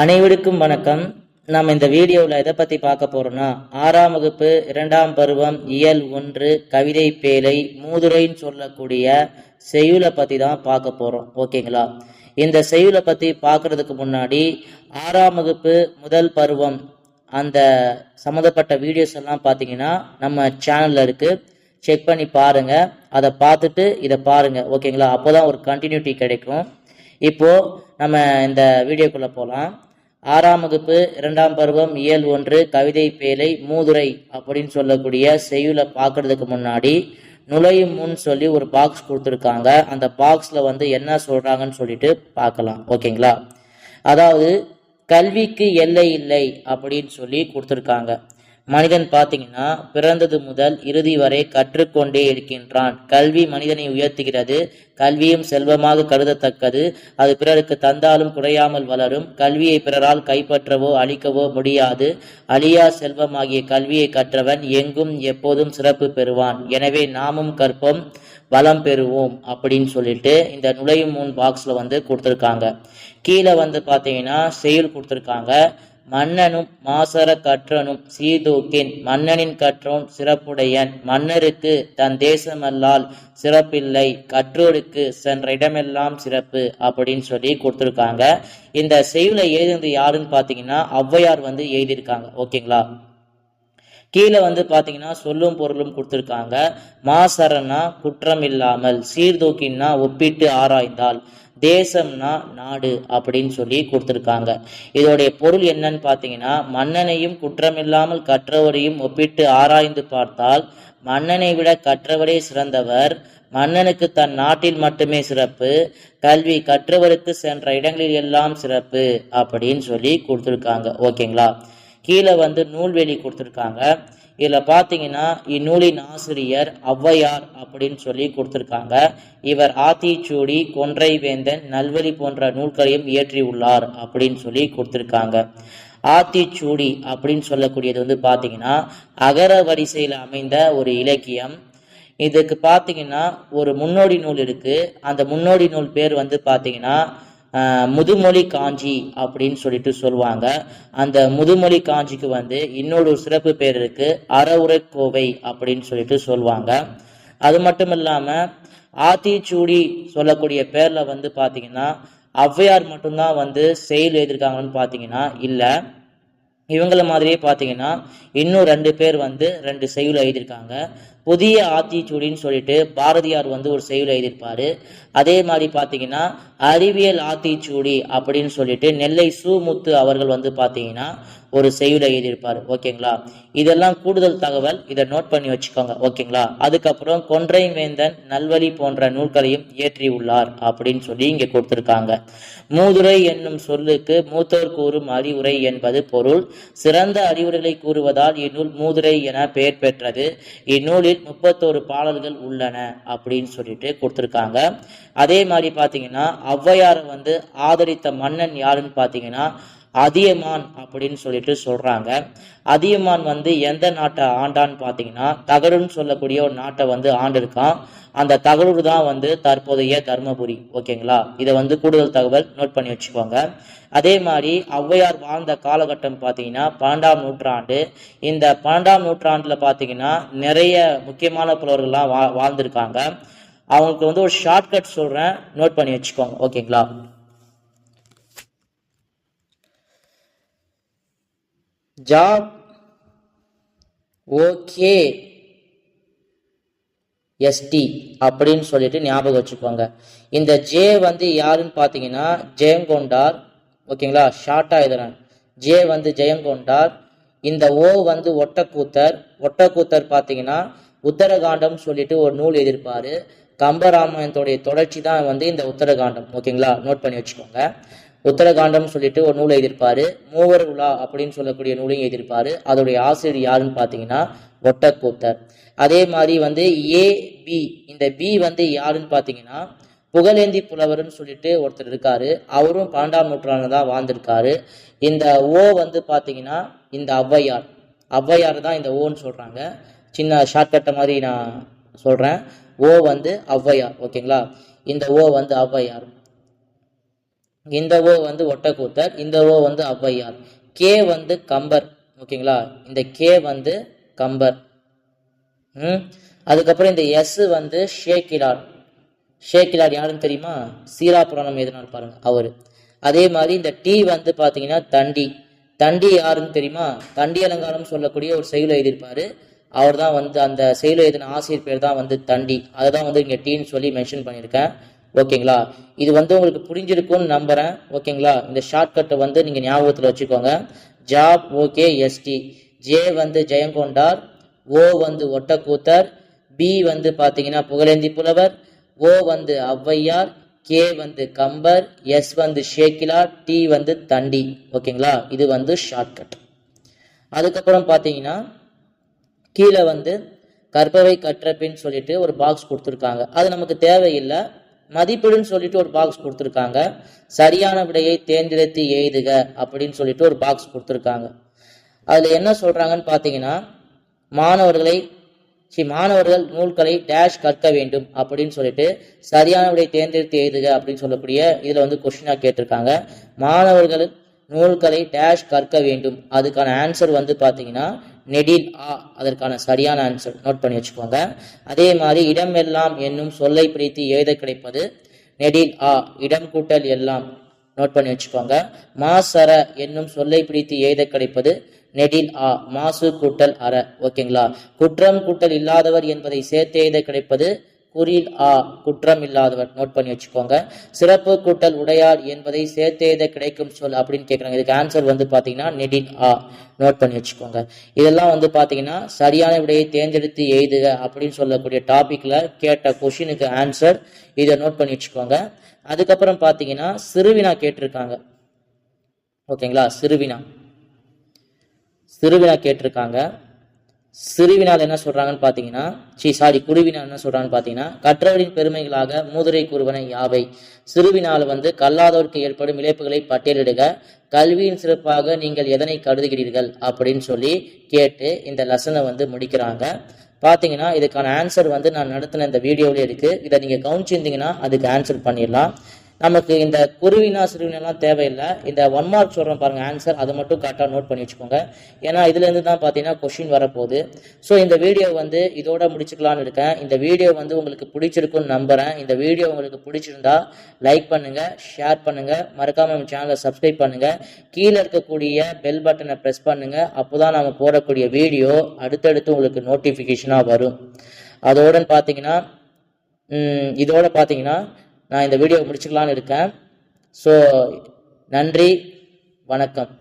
அனைவருக்கும் வணக்கம். நம்ம இந்த வீடியோவில் எதை பற்றி பார்க்க போறோம்னா ஆறாம் வகுப்பு இரண்டாம் பருவம் இயல் ஒன்று கவிதை பேலை மூதுரைன்னு சொல்லக்கூடிய செய்யுளை பற்றி தான் பார்க்க போகிறோம் ஓகேங்களா? இந்த செய்யுளை பற்றி பார்க்குறதுக்கு முன்னாடி ஆறாம் வகுப்பு முதல் பருவம் அந்த சம்மந்தப்பட்ட வீடியோஸ் எல்லாம் பார்த்தீங்கன்னா நம்ம சேனலில் இருக்குது செக் பண்ணி பாருங்கள் அதை பார்த்துட்டு இதை பாருங்கள் ஓகேங்களா? அப்போ தான் ஒரு கண்டினியூட்டி கிடைக்கும். இப்போது நம்ம இந்த வீடியோக்குள்ளே போகலாம் ஆறாம் வகுப்பு இரண்டாம் பருவம் இயல் ஒன்று கவிதை பேலை மூதுரை அப்படின்னு சொல்லக்கூடிய செய்யுளை பார்க்கறதுக்கு முன்னாடி நுழையும் முன் சொல்லி ஒரு பாக்ஸ் கொடுத்துருக்காங்க. அந்த பாக்ஸில் வந்து என்ன சொல்கிறாங்கன்னு சொல்லிட்டு பார்க்கலாம். ஓகேங்களா? அதாவது கல்விக்கு எல்லை இல்லை அப்படின்னு சொல்லி கொடுத்துருக்காங்க. மனிதன் பார்த்தீங்கன்னா பிறந்தது முதல் இறுதி வரை கற்றுக்கொண்டே இருக்கின்றான். கல்வி மனிதனை உயர்த்துகிறது. கல்வியும் செல்வமாக கருதத்தக்கது. அது பிறருக்கு தந்தாலும் குறையாமல் வளரும். கல்வியை பிறரால் கைப்பற்றவோ அழிக்கவோ முடியாது. அழியா செல்வமாகிய கல்வியை கற்றவன் எங்கும் எப்போதும் சிறப்பு பெறுவான். எனவே நாமும் கற்போம் வளம் பெறுவோம் அப்படின்னு சொல்லிட்டு இந்த நுழையும் முன் பாக்ஸில் வந்து கொடுத்துருக்காங்க. கீழே வந்து பார்த்தீங்கன்னா செயல் கொடுத்துருக்காங்க. மன்னனும் மாசர கற்றனும் சீதூக்கின் மன்னனின் கற்றோன் சிறப்புடையன். மன்னருக்கு தன் தேசமல்லால் சிறப்பில்லை கற்றோருக்கு சென்ற இடமெல்லாம் சிறப்பு அப்படின்னு சொல்லி கொடுத்துருக்காங்க. இந்த செய்யுளை எழுதினது யாருன்னு பார்த்தீங்கன்னா ஔவையார் வந்து எழுதியிருக்காங்க. ஓகேங்களா? கீழே வந்து பார்த்தீங்கன்னா சொல்லும் பொருளும் கொடுத்துருக்காங்க. மாசரனா குற்றம் இல்லாமல் சீர்தூக்கின்னா ஒப்பிட்டு ஆராய்ந்தால். தேசம்னா நாடு அப்படின்னு சொல்லி கொடுத்துருக்காங்க. இதோடைய பொருள் என்னன்னு பார்த்தீங்கன்னா மன்னனையும் குற்றமில்லாமல் கற்றவரையும் ஒப்பிட்டு ஆராய்ந்து பார்த்தால் மன்னனை விட கற்றவரே சிறந்தவர் மன்னனுக்கு தன் நாட்டில் மட்டுமே சிறப்பு கல்வி கற்றவருக்கு சென்ற இடங்களில் எல்லாம் சிறப்பு அப்படின்னு சொல்லி கொடுத்துருக்காங்க. ஓகேங்களா? கீழே வந்து நூல்வெளி கொடுத்துருக்காங்க. இதில் பார்த்தீங்கன்னா இந்நூலின் ஆசிரியர் ஔவையார் அப்படின்னு சொல்லி கொடுத்துருக்காங்க. இவர் ஆத்திச்சூடி கொன்றை வேந்தன் நல்வழி போன்ற நூல்களையும் இயற்றியுள்ளார் அப்படின்னு சொல்லி கொடுத்துருக்காங்க. ஆத்திச்சூடி அப்படின்னு சொல்லக்கூடியது வந்து பார்த்தீங்கன்னா அகர வரிசையில் அமைந்த ஒரு இலக்கியம். இதுக்கு பார்த்தீங்கன்னா ஒரு முன்னோடி நூல் இருக்குது அந்த முன்னோடி நூல் பேர் வந்து பார்த்தீங்கன்னா முதுமொழி காஞ்சி அப்படின்னு சொல்லிட்டு சொல்லுவாங்க. அந்த முதுமொழி காஞ்சிக்கு வந்து இன்னொரு சிறப்பு பேர் இருக்கு. அறவுரை கோவை அப்படின்னு சொல்லிட்டு சொல்லுவாங்க. அது மட்டும் இல்லாமல் ஆத்திச்சூடி சொல்லக்கூடிய பேரில் வந்து பார்த்தீங்கன்னா ஔவையார் மட்டும்தான் வந்து செயல் எழுதியிருக்காங்கன்னு பார்த்தீங்கன்னா இல்லை. இவங்கள மாதிரியே பார்த்தீங்கன்னா இன்னும் ரெண்டு பேர் வந்து ரெண்டு செய்யுள் எழுதியிருக்காங்க. புதிய ஆத்திச்சூடின்னு சொல்லிட்டு பாரதியார் வந்து ஒரு செய்யுள் எழுதியிருப்பாரு. அதே மாதிரி பார்த்தீங்கன்னா அறிவியல் ஆத்திச்சூடி அப்படின்னு சொல்லிட்டு நெல்லை சுமுத்து அவர்கள் வந்து பார்த்தீங்கன்னா ஒரு செய்யுள் எழுதியிருப்பார். ஓகேங்களா? இதெல்லாம் கூடுதல் தகவல். இதை நோட் பண்ணி வச்சுக்கோங்க. ஓகேங்களா? அதுக்கப்புறம் கொன்றை வேந்தன் நல்வழி போன்ற நூல்களையும் இயற்றி உள்ளார் அப்படின்னு சொல்லி இங்கே கொடுத்துருக்காங்க. மூதுரை என்னும் சொல்லுக்கு மூத்தோர் கூறும் அறிவுரை என்பது பொருள். சிறந்த அறிவுரைகளை கூறுவதால் இந்நூல் மூதுரை என பெயர் பெற்றது. இந்நூலில் முப்பத்தோரு பாடல்கள் உள்ளன அப்படின்னு சொல்லிட்டு கொடுத்திருக்காங்க. அதே மாதிரி பார்த்தீங்கன்னா ஔவையாரை வந்து ஆதரித்த மன்னன் யாருன்னு பார்த்தீங்கன்னா அதியமான் அப்படின்னு சொல்லிட்டு சொல்றாங்க. அதியமான் வந்து எந்த நாட்டை ஆண்டான்னு பார்த்தீங்கன்னா தகருன்னு சொல்லக்கூடிய ஒரு நாட்டை வந்து ஆண்டிருக்கான். அந்த தகரூர் தான் வந்து தற்போதைய தர்மபுரி ஓகேங்களா? இதை வந்து கூடுதல் தகவல் நோட் பண்ணி வச்சுக்கோங்க. அதே மாதிரி ஔவையார் வாழ்ந்த காலகட்டம் பார்த்தீங்கன்னா பன்னெண்டாம் நூற்றாண்டு. இந்த பன்னெண்டாம் நூற்றாண்டில் பார்த்தீங்கன்னா நிறைய முக்கியமான புலவர்கள்லாம் வா வாழ்ந்திருக்காங்க. அவங்களுக்கு வந்து ஒரு ஷார்ட்கட் சொல்கிறேன் நோட் பண்ணி வச்சுக்கோங்க ஓகேங்களா? ஜாப். ஓகே. எஸ்டி அப்படின்னு சொல்லிட்டு ஞாபகம் வச்சுக்கோங்க. இந்த ஜே வந்து யாருன்னு பார்த்தீங்கன்னா ஜெயங்கொண்டார். ஓகேங்களா? ஷார்ட்டாக எழுதுறேன். ஜே வந்து ஜெயங்கொண்டார். இந்த ஓ வந்து ஒட்டக்கூத்தர். ஒட்டக்கூத்தர் பார்த்தீங்கன்னா உத்தரகாண்டம் சொல்லிட்டு ஒரு நூல் எழுதியிருப்பாரு. கம்பராமாயணத்துடைய தொடர்ச்சி தான் வந்து இந்த உத்தரகாண்டம். ஓகேங்களா? நோட் பண்ணி வச்சுக்கோங்க. உத்தரகாண்டம் சொல்லிட்டு ஒரு நூல் எழுதியிருப்பாரு மூவர் உலா அப்படின்னு சொல்லக்கூடிய நூலையும் எழுதியிருப்பாரு அதோடைய ஆசிரியர் யாருன்னு பார்த்தீங்கன்னா ஒட்டக்கூத்தர். அதே மாதிரி வந்து ஏ பி இந்த பி வந்து யாருன்னு பார்த்தீங்கன்னா புகழேந்தி புலவர்னு சொல்லிட்டு ஒருத்தர் இருக்காரு. அவரும் பன்னெண்டாம் நூற்றாண்டு தான் வாழ்ந்திருக்காரு. இந்த ஓ வந்து பார்த்தீங்கன்னா இந்த ஔவையார். ஔவையார் தான் இந்த ஓன்னு சொல்கிறாங்க சின்ன ஷார்ட்கட்டை மாதிரி நான் சொல்கிறேன் ஓ வந்து ஔவையார் ஓகேங்களா? இந்த ஓ வந்து ஔவையார். இந்த ஓ வந்து ஒட்டக்கூத்தர் இந்த ஓ வந்து ஔவையார். கே வந்து கம்பர் ஓகேங்களா? இந்த கே வந்து கம்பர். ம்? அதுக்கப்புறம் இந்த எஸ் வந்து ஷேக்கிலார். ஷேக்கிலார் யாருன்னு தெரியுமா? சீரா புராணம் எதுனாலும் பாருங்க அவர். அதே மாதிரி இந்த டி வந்து பார்த்தீங்கன்னா தண்டி. தண்டி யாருன்னு தெரியுமா? தண்டி அலங்காரம் சொல்லக்கூடிய ஒரு செயல் எழுதியிருப்பாரு. அவர் தான் வந்து அந்த செயல் எழுதின ஆசிரியர் பேர் தான் வந்து தண்டி. அதை தான் வந்து இங்கே டீன்னு சொல்லி மென்ஷன் பண்ணியிருக்கேன். ஓகேங்களா? இது வந்து உங்களுக்கு புரிஞ்சிருக்கும்னு நம்புகிறேன் ஓகேங்களா? இந்த ஷார்ட்கட்டை வந்து நீங்கள் ஞாபகத்தில் வச்சுக்கோங்க. ஜாப் ஓகே எஸ்டி ஜே வந்து ஜெயங்கொண்டார் ஓ வந்து ஒட்டக்கூத்தர். பி வந்து பார்த்தீங்கன்னா புகழேந்தி புலவர். ஓ வந்து ஔவையார். கே வந்து கம்பர். எஸ் வந்து ஷேக்கிலா டி வந்து தண்டி. ஓகேங்களா? இது வந்து ஷார்ட்கட் அதுக்கப்புறம் பார்த்தீங்கன்னா கீழே வந்து கற்பவை கற்ற சொல்லிட்டு ஒரு பாக்ஸ் கொடுத்துருக்காங்க. அது நமக்கு தேவையில்லை. மதிப்பீடுன்னு சொல்லிட்டு ஒரு பாக்ஸ் கொடுத்துருக்காங்க. சரியான விடையை தேர்ந்தெடுத்து எழுதுக அப்படின்னு சொல்லிட்டு ஒரு பாக்ஸ் கொடுத்துருக்காங்க. அதில் என்ன சொல்கிறாங்கன்னு பார்த்தீங்கன்னா மாணவர்களை சி மாணவர்கள் நூல்களை டேஷ் கற்க வேண்டும் அப்படின்னு சொல்லிட்டு சரியான விடை தேர்ந்தெடுத்து எழுதுக அப்படின்னு சொல்லக்கூடிய இதில் வந்து கொஸ்டினாக கேட்டிருக்காங்க. மாணவர்கள் நூல்களை டேஷ் கற்க வேண்டும். அதுக்கான ஆன்சர் வந்து பார்த்தீங்கன்னா நெடில் ஆ அதற்கான சரியான ஆன்சர் நோட் பண்ணி வச்சுக்கோங்க. அதே மாதிரி இடம் எல்லாம் என்னும் சொல்லை பிரித்து எழுத கிடைப்பது நெடில் ஆ இடம் கூட்டல் எல்லாம் நோட் பண்ணி வச்சுக்கோங்க. மாசர என்னும் சொல்லை பிடித்து எழுத கிடைப்பது நெடில் ஆ மாசு கூட்டல் அற. ஓகேங்களா? குற்றம் கூட்டல் இல்லாதவர் என்பதை சேர்த்து எழுத கிடைப்பது குறில் ஆ குற்றம் இல்லாதவர். நோட் பண்ணி வச்சுக்கோங்க. சிறப்பு கூட்டல் உடையார் என்பதை சேர்த்தேத கிடைக்கும் சொல் அப்படின்னு கேட்குறாங்க இதுக்கு ஆன்சர் வந்து பார்த்தீங்கன்னா நெடின் ஆ. நோட் பண்ணி வச்சுக்கோங்க. இதெல்லாம் வந்து பார்த்தீங்கன்னா சரியான விடையை தேர்ந்தெடுத்து எழுதுக அப்படின்னு சொல்லக்கூடிய டாப்பிக்கில் கேட்ட கொஷினுக்கு ஆன்சர் இதை நோட் பண்ணி வச்சுக்கோங்க. அதுக்கப்புறம் பார்த்தீங்கன்னா சிறுவினா கேட்டிருக்காங்க. ஓகேங்களா? சிறுவினா. சிறுவினா கேட்டிருக்காங்க. சிறுவினால் என்ன சொல்றாங்கன்னு பார்த்தீங்கன்னா சி சாரி குருவினால் என்ன சொல்றான்னு பார்த்தீங்கன்னா கற்றவரின் பெருமைகளாக மூதுரை கூறுவன யாவை. சிறுவினால் வந்து கல்லாதோருக்கு ஏற்படும் இழப்புகளை பட்டியலிடுக. கல்வியின் சிறப்பாக நீங்கள் எதனை கருதுகிறீர்கள் அப்படின்னு சொல்லி கேட்டு இந்த லெசனை வந்து முடிக்கிறாங்க. பார்த்தீங்கன்னா இதுக்கான ஆன்சர் வந்து நான் நடத்தின இந்த வீடியோவிலே இருக்குது இதை நீங்கள் கவனிச்சிருந்தீங்கன்னா அதுக்கு ஆன்சர் பண்ணிடலாம். நமக்கு இந்த குருவினா சிறுவினெல்லாம் தேவையில்லை. இந்த ஒன் மார்க் சொல்கிறேன் பாருங்கள் ஆன்சர் அதை மட்டும் கரெக்டாக நோட் பண்ணி வச்சுக்கோங்க. ஏன்னா இதுலேருந்து தான் பார்த்தீங்கன்னா கொஷின் வரப்போகுது. ஸோ இந்த வீடியோ வந்து இதோட முடிச்சுக்கலான்னு இருக்கேன். இந்த வீடியோ வந்து உங்களுக்கு பிடிச்சிருக்குன்னு நம்புகிறேன் இந்த வீடியோ உங்களுக்கு பிடிச்சிருந்தா லைக் பண்ணுங்கள் ஷேர் பண்ணுங்கள் மறக்காமல் நம்ம சேனலை சப்ஸ்கிரைப் பண்ணுங்கள் கீழே இருக்கக்கூடிய பெல் பட்டனை ப்ரெஸ் பண்ணுங்கள் அப்போ தான் நம்ம போடக்கூடிய வீடியோ அடுத்தடுத்து உங்களுக்கு நோட்டிஃபிகேஷனாக வரும். அதோடன்னு பார்த்தீங்கன்னா இதோட பார்த்தீங்கன்னா நான் இந்த வீடியோ முடிச்சுக்கலான்னு இருக்கேன். ஸோ நன்றி வணக்கம்.